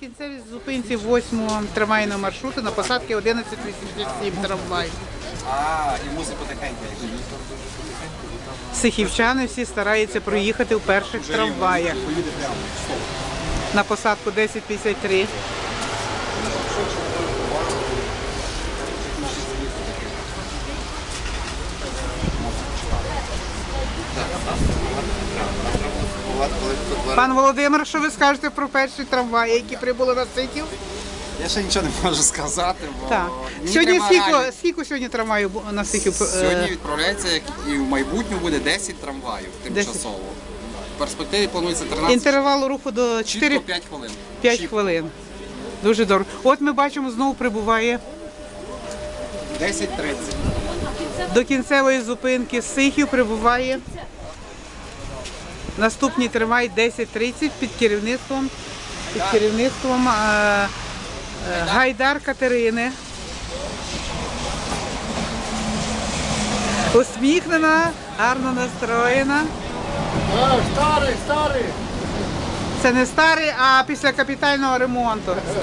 Кінцевій зупинці 8 трамвайного маршруту на посадки 1187 трамвай. А, і мусить потихеньку. Сихівчани всі стараються проїхати в перших трамваях. На посадку 1053. Пан Володимир, що ви скажете про перші трамваї, які прибули на Сихів? Я ще нічого не можу сказати, бо Так. Сьогодні скільки, скільки сьогодні трамваїв бу- на Сихів? е, Сьогодні відправляється, як і в майбутньому буде 10 трамваїв тимчасово. В перспективі планується 13 Інтервал руху до 4-5 хвилин. 5 Чітко. хвилин. Дуже добре. От ми бачимо, знову прибуває 10.30. до кінцевої зупинки Сихів прибуває. Наступний триває 10.30 під керівництвом під керівництвом е, е, Гайдар Катерини. Усміхнена, гарно настроєна. Старий, старий. Це не старий, а після капітального ремонту.